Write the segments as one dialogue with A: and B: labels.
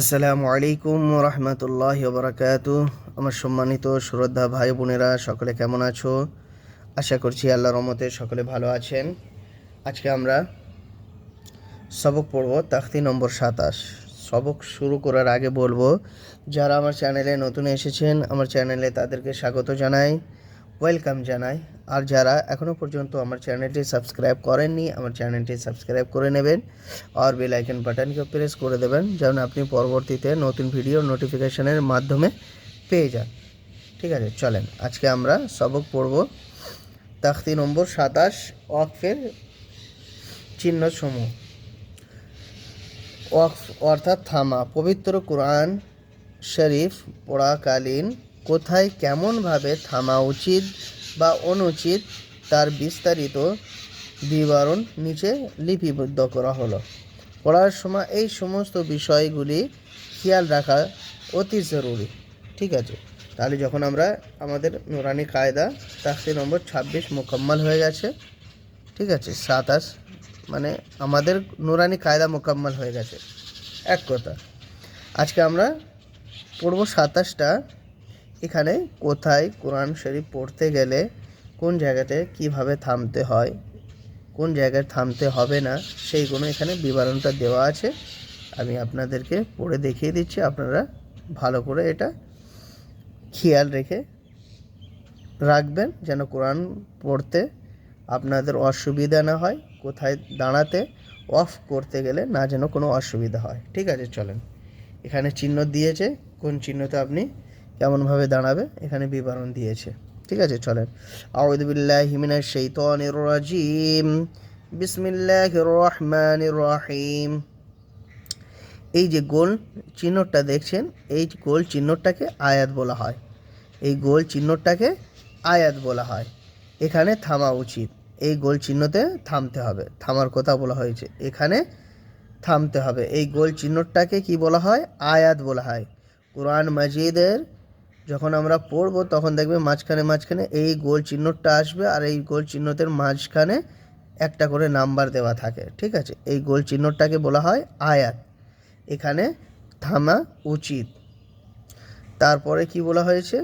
A: আসসালামু আলাইকুম রহমতুল্লাহ বরাকাত আমার সম্মানিত শ্রদ্ধা ভাই বোনেরা, সকলে কেমন আছো? আশা করছি আল্লাহ রহমতে সকলে ভালো আছেন। আজকে আমরা সবক পড়ব তাখতি নম্বর সাতাশ। সবক শুরু করার আগে বলব, যারা আমার চ্যানেলে নতুন এসেছেন, আমার চ্যানেলে তাদেরকে স্বাগত জানাই। ওয়েলকাম জানাই। আর যারা এখনও পর্যন্ত আমার চ্যানেলটি সাবস্ক্রাইব করেননি, আমার চ্যানেলটি সাবস্ক্রাইব করে নেবেন আর বেল আইকন বাটনকে প্রেস করে দেবেন যেন আপনি পরবর্তীতে নতুন ভিডিও নোটিফিকেশনের মাধ্যমে পেয়ে যান। ঠিক আছে, চলেন। আজকে আমরা সবক পড়ব তাখতি নম্বর সাতাশ, ওয়াকফের চিহ্ন সমূহ ওয়াকফ অর্থাৎ থামা। পবিত্র কোরআন শরীফ পড়াকালীন কোথায় কেমনভাবে থামা উচিত বা অনুচিত তার বিস্তারিত বিবরণ নিচে লিপিবদ্ধ করা হলো। পড়ার সময় এই সমস্ত বিষয়গুলি খেয়াল রাখা অতি জরুরি। ঠিক আছে? তাহলে যখন আমরা আমাদের নুরানি কায়দা তাকসি নম্বর ছাব্বিশ মোকাম্মল হয়ে গেছে, ঠিক আছে? সাতাশ মানে আমাদের নুরানি কায়দা মোকাম্মল হয়ে গেছে। এক কথা। আজকে আমরা পড়ব সাতাশটা এখানে কোথায় কোরআন শরীফ পড়তে গেলে কোন জায়গাতে কীভাবে থামতে হয়, কোন জায়গায় থামতে হবে না, সেইগুলো এখানে বিবরণটা দেওয়া আছে। আমি আপনাদেরকে পড়ে দেখিয়ে দিচ্ছি, আপনারা ভালো করে এটা খেয়াল রেখে রাখবেন যেন কোরআন পড়তে আপনাদের অসুবিধা না হয়, কোথায় দাঁড়াতে অফ করতে গেলে না যেন কোনো অসুবিধা হয়। ঠিক আছে, চলেন। এখানে চিহ্ন দিয়েছে, কোন চিহ্নতে আপনি কেমনভাবে দাঁড়াবে? এখানে বিবরণ দিয়েছে। ঠিক আছে, চলেন। আউদুবিল্লাহ হিমিনার শৈতানির রাজিম। বিসমিল্লাহ রহমান রহিম। এই যে গোল চিহ্নটা দেখছেন, এই গোল চিহ্নটাকে আয়াত বলা হয়। এই গোল চিহ্নটাকে আয়াত বলা হয়। এখানে থামা উচিত। এই গোল চিহ্নতে থামতে হবে। থামার কথা বলা হয়েছে। এখানে থামতে হবে। এই গোল চিহ্নটাকে কি বলা হয়? আয়াত বলা হয়। কোরআন মাজিদের যখন আমরা পড়ব, তখন দেখবে মাঝখানে মাঝখানে এই গোল চিহ্নটা আসবে আর এই গোল চিহ্নতের মাঝখানে একটা করে নাম্বার দেওয়া থাকে, ঠিক আছে? এই গোল চিহ্নটাকে বলা হয় আয়াত। এখানে থামা উচিত। তারপরে কি বলা হয়েছে?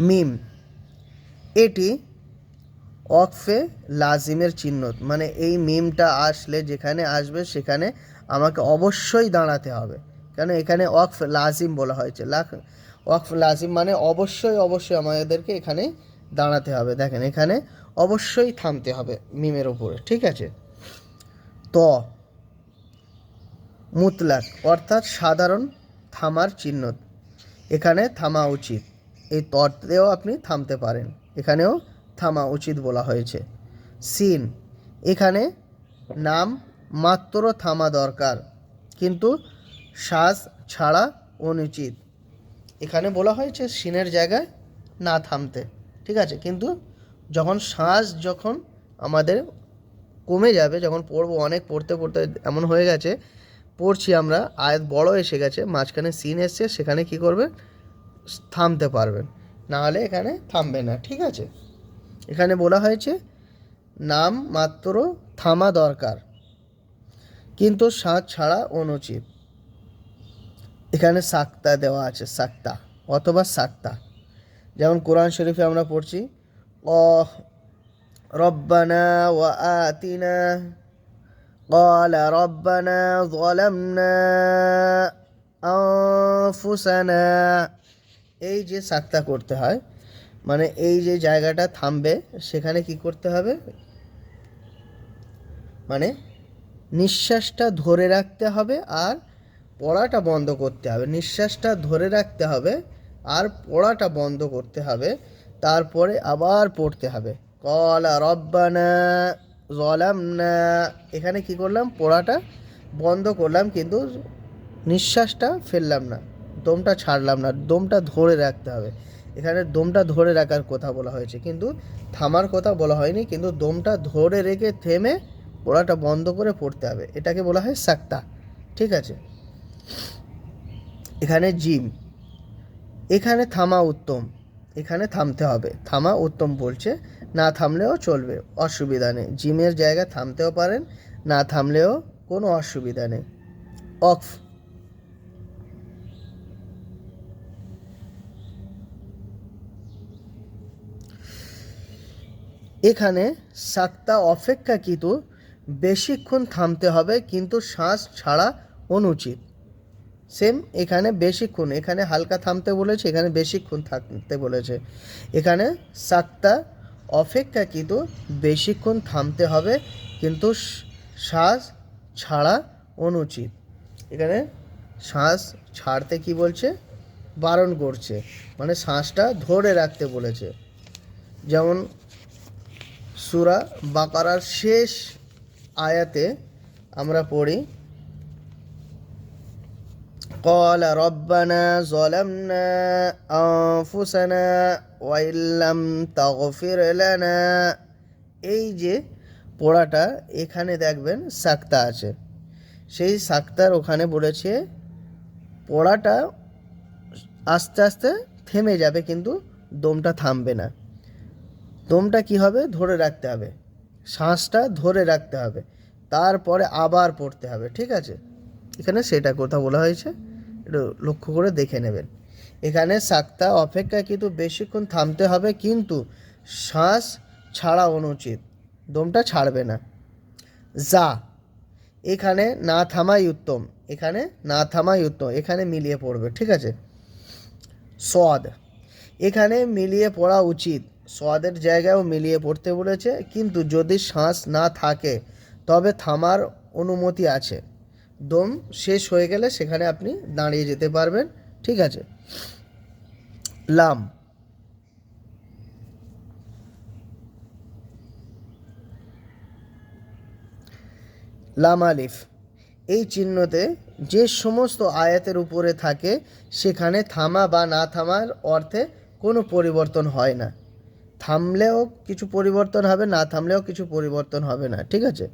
A: মিম। এটি অকফে লাজিমের চিহ্ন মানে এই মিমটা আসলে যেখানে আসবে সেখানে আমাকে অবশ্যই দাঁড়াতে হবে। কেন এখানে ওয়াকফ লাজিম বলা হয়েছে। লাখ ওয়াকফ লাজিম মানে অবশ্যই অবশ্যই আমাদেরকে এখানে দাঁড়াতে হবে। দেখেন, এখানে অবশ্যই থামতে হবে মিমের ওপরে ঠিক আছে? ত, মুতলাক, অর্থাৎ সাধারণ থামার চিহ্ন। এখানে থামা উচিত। এই তটেও আপনি থামতে পারেন। এখানেও থামা উচিত বলা হয়েছে। সিন, এখানে নাম মাত্র থামা দরকার। কিন্তু শ্বাস ছাড়া অনুচিত এখানে বলা হয়েছে সিনের জায়গায় না থামতে। ঠিক আছে? কিন্তু যখন শ্বাস যখন আমাদের কমে যাবে, যখন পড়ব, অনেক পড়তে পড়তে এমন হয়ে গেছে, পড়ছি আমরা, আয়াত বড় এসে গেছে, মাঝখানে সিন এসছে, সেখানে কি করবে? থামতে পারবেন না হলে এখানে থামবে না। ঠিক আছে? এখানে বলা হয়েছে, নাম মাত্র থামা দরকার। কিন্তু শ্বাস ছাড়া অনুচিত। এখানে সাক্তা দেওয়া আছে সাক্তা অথবা সাক্তা যেমন কোরআন শরীফে আমরা পড়ছি অ রব্বানা ওয়া আতিনা قال ربنا ظلمنا أنفسنا এই যে সাক্তা করতে হয় মানে এই যে জায়গাটা থামবে সেখানে কি করতে হবে মানে নিঃশ্বাসটা ধরে রাখতে হবে আর পড়াটা বন্ধ করতে হবে, নিঃশ্বাসটা ধরে রাখতে হবে আর পড়াটা বন্ধ করতে হবে, তারপরে আবার পড়তে হবে। কলা রব্বানা জলামনা, এখানে কি করলাম? পড়াটা বন্ধ করলাম কিন্তু নিঃশ্বাসটা ফেললাম না, দমটা ছাড়লাম না, দমটা ধরে রাখতে হবে। এখানে দমটা ধরে রাখার কথা বলা হয়েছে, কিন্তু থামার কথা বলা হয়নি, কিন্তু দমটা ধরে রেখে থেমে পড়াটা বন্ধ করে পড়তে হবে, এটাকে বলা হয় সাক্তা, ঠিক আছে? এখানে জিম, এখানে থামা উত্তম, এখানে থামতে হবে। থামা উত্তম বলছে, না থামলেও চলবে, অসুবিধা নেই। জিমের জায়গায় থামতেও পারেন, না থামলেও কোনো অসুবিধা নেই। অফ এখানে সাক্তা অপেক্ষাকৃত বেশিক্ষণ থামতে হবে, কিন্তু শ্বাস ছাড়া অনুচিত। সেম, এখানে বেশিক্ষণ, এখানে হালকা থামতে বলেছে, এখানে বেশিক্ষণ থাকতে বলেছে। এখানে সাক্তা অপেক্ষাকৃত বেশিক্ষণ থামতে হবে, কিন্তু শ্বাস ছাড়া অনুচিত। এখানে শ্বাস ছাড়তে কি বলছে? বারণ করছে মানে শ্বাসটা ধরে রাখতে বলেছে। যেমন সুরা বাকারার শেষ আয়াতে আমরা পড়ি قال ربنا ظلمنا أنفسنا وإن لم تغفر لنا এই যে পড়াটা এখানে দেখবেন সাক্তা আছে সেই সাক্তার ওখানে বলেছে পড়াটা আস্তে আস্তে থেমে যাবে কিন্তু দমটা থামবে না দমটা কি হবে ধরে রাখতে হবে শ্বাসটা ধরে রাখতে হবে তারপরে আবার পড়তে হবে ঠিক আছে এখানে সেটা কথা বলা হয়েছে লক্ষ্য করে দেখে নেবেন। এখানে সাক্তা অপেক্ষা কিন্তু বেশিক্ষণ থামতে হবে, কিন্তু শ্বাস ছাড়া অনুচিত। দমটা ছাড়বে না। যা। এখানে না থামাই উত্তম। এখানে না থামাই উত্তম। এখানে মিলিয়ে পড়বে, ঠিক আছে? সদ এখানে মিলিয়ে পড়া উচিত। সোয়াদের জায়গায়ও মিলিয়ে পড়তে বলেছে, কিন্তু যদি শ্বাস না থাকে, তবে থামার অনুমতি আছে। দম শেষ হয়ে গেলে সেখানে আপনি দাঁড়িয়ে যেতে পারবেন। ঠিক আছে? লাম। লাম আলিফ। এই চিহ্নতে যে সমস্ত আয়াতের উপরে থাকে, সেখানে থামা বা না থামার অর্থে কোনো পরিবর্তন হয় না। থামলেও কিছু পরিবর্তন হবে, না থামলেও কিছু পরিবর্তন হবে না। ঠিক আছে?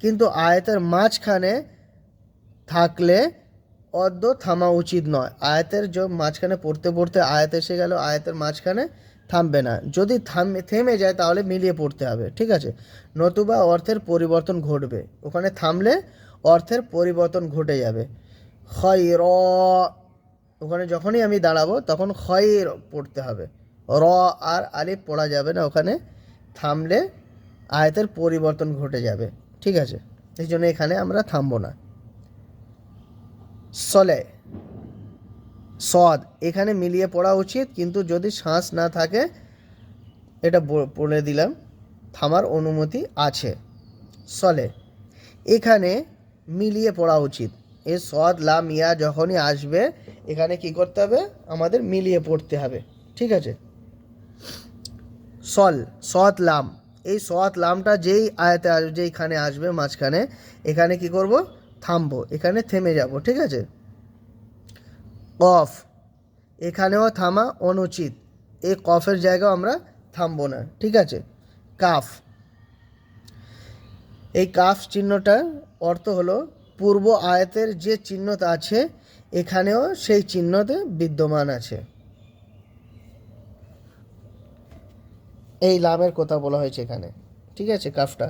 A: কিন্তু আয়াতের মাঝখানে থাকলে অর্ধ থামা উচিত নয়। আয়াতের যে মাঝখানে পড়তে পড়তে আয়াত এসে গেল, আয়াতের মাঝখানে থামবে না। যদি থামে থেমে যায় তাহলে মিলিয়ে পড়তে হবে, ঠিক আছে? নতুবা অর্থের পরিবর্তন ঘটবে। ওখানে থামলে অর্থের পরিবর্তন ঘটে যাবে। খয়র ওখানে যখনই আমি দাঁড়াবো তখন খয়ের পড়তে হবে। র আর আলিফ পড়া যাবে না ওখানে। থামলে আয়াতের পরিবর্তন ঘটে যাবে, ঠিক আছে? এই জন্য এখানে আমরা থামবো না। সলে। সদ, এখানে মিলিয়ে পড়া উচিত, কিন্তু যদি শ্বাস না থাকে, এটা বলে দিলাম, থামার অনুমতি আছে। সলে, এখানে মিলিয়ে পড়া উচিত। এ সদ লাম ইয়া যখনই আসবে, এখানে কি করতে হবে? আমাদের মিলিয়ে পড়তে হবে। ঠিক আছে? সল, সৎ লাম। এই সৎ লামটা যেই আয়াতে আসবে যেইখানে আসবে, মাঝখানে, এখানে কি করব? থামবো, এখানে থেমে যাব, ঠিক আছে? কফ, এখানেও থামা অনুচিত এই কফের জায়গাও আমরা থামবো না, ঠিক আছে? কাফ, এই কাফ চিহ্নটার অর্থ হলো পূর্ব আয়াতের যে চিহ্নটা আছে, এখানেও সেই চিহ্নতে বিদ্যমান আছে। এই লামের কথা বলা হয়েছে এখানে, ঠিক আছে কাফটা?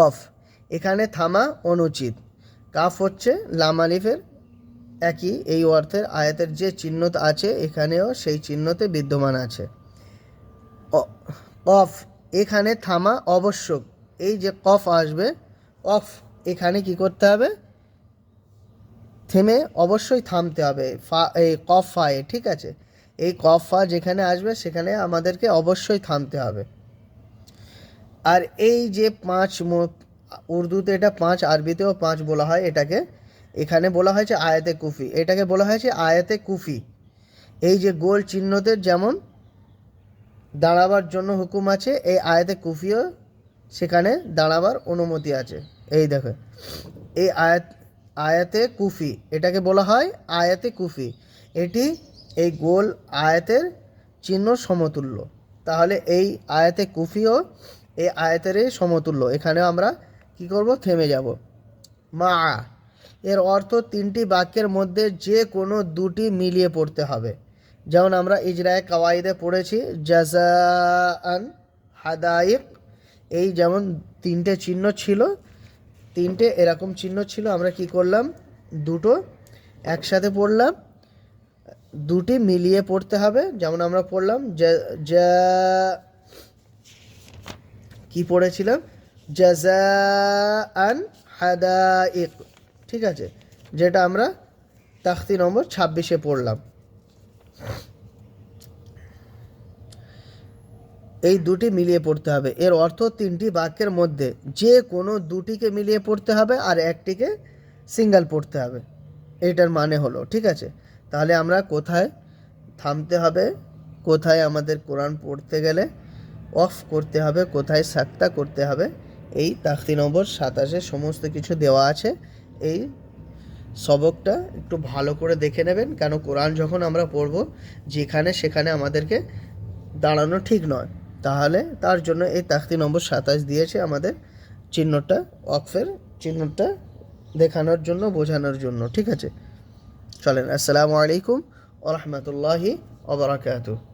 A: অফ। এখানে থামা অনুচিত। কাফ হচ্ছে লাম আলিফের। একই এই অর্থের আয়াতের যে চিহ্ন আছে, এখানেও সেই চিহ্নতে বিদ্যমান আছে। অফ। এখানে থামা আবশ্যক। এই যে কফ আসবে, অফ। এখানে কি করতে হবে? থেমে অবশ্যই থামতে হবে। ফা, এই কফ ফায়ে, ঠিক আছে? এই কফ ফা যেখানে আসবে, সেখানে আমাদেরকে অবশ্যই থামতে হবে। আর এই যে পাঁচ উর্দুতে এটা পাঁচ, আরবিতেও পাঁচ বলা হয় এটাকে। এখানে বলা হয়েছে আয়াতে কুফি। এটাকে বলা হয়েছে আয়াতে কুফি। এই যে গোল চিহ্নদের যেমন দাঁড়াবার জন্য হুকুম আছে, এই আয়াতে কুফিও সেখানে দাঁড়াবার অনুমতি আছে। এই দেখো, এই আয়াত, আয়াতে কুফি, এটাকে বলা হয় আয়াতে কুফি। এটি এই গোল আয়াতের চিহ্ন সমতুল্য। তাহলে এই আয়াতে কুফিও এই আয়াতেরই সমতুল্য। এখানে আমরা কি করব? থেমে যাব। মা, এর অর্থ তিনটি বাক্যের মধ্যে যে কোনো দুটি মিলিয়ে পড়তে হবে। যেমন আমরা ইজরায় কাওয়াইদে পড়েছি জাজান হাদাইক এই যেমন তিনটে চিহ্ন ছিল, তিনটে এরকম চিহ্ন ছিল, আমরা কি করলাম? দুটো একসাথে পড়লাম। দুটি মিলিয়ে পড়তে হবে। যেমন আমরা পড়লাম কি পড়েছিলাম? জাজাআন হাদাইক ঠিক আছে? যেটা আমরা তাখতি নম্বর ছাব্বিশে পড়লাম। এই দুটি মিলিয়ে পড়তে হবে। এর অর্থ তিনটি বাক্যের মধ্যে যে কোনো দুটিকে মিলিয়ে পড়তে হবে আর একটিকে সিঙ্গেল পড়তে হবে। এটার মানে হলো, ঠিক আছে? তাহলে আমরা কোথায় থামতে হবে? কোথায় আমাদের কোরআন পড়তে গেলে? অফ করতে হবে, কোথায় সাক্তা করতে হবে, এই তাখতি নম্বর সাতাশে সমস্ত কিছু দেওয়া আছে, এই সবকটা একটু ভালো করে দেখে নেবেন, কেন কোরআন যখন আমরা পড়ব, যেখানে সেখানে আমাদেরকে দাঁড়ানো ঠিক নয়, তাহলে তার জন্য এই তাখতি নম্বর সাতাশ দিয়েছে আমাদের চিহ্নটা অকফের চিহ্নটা দেখানোর জন্য, বোঝানোর জন্য, ঠিক আছে? চলেন, আসসালামু আলাইকুম ওরহমতুল্লাহি ওবরাকাতু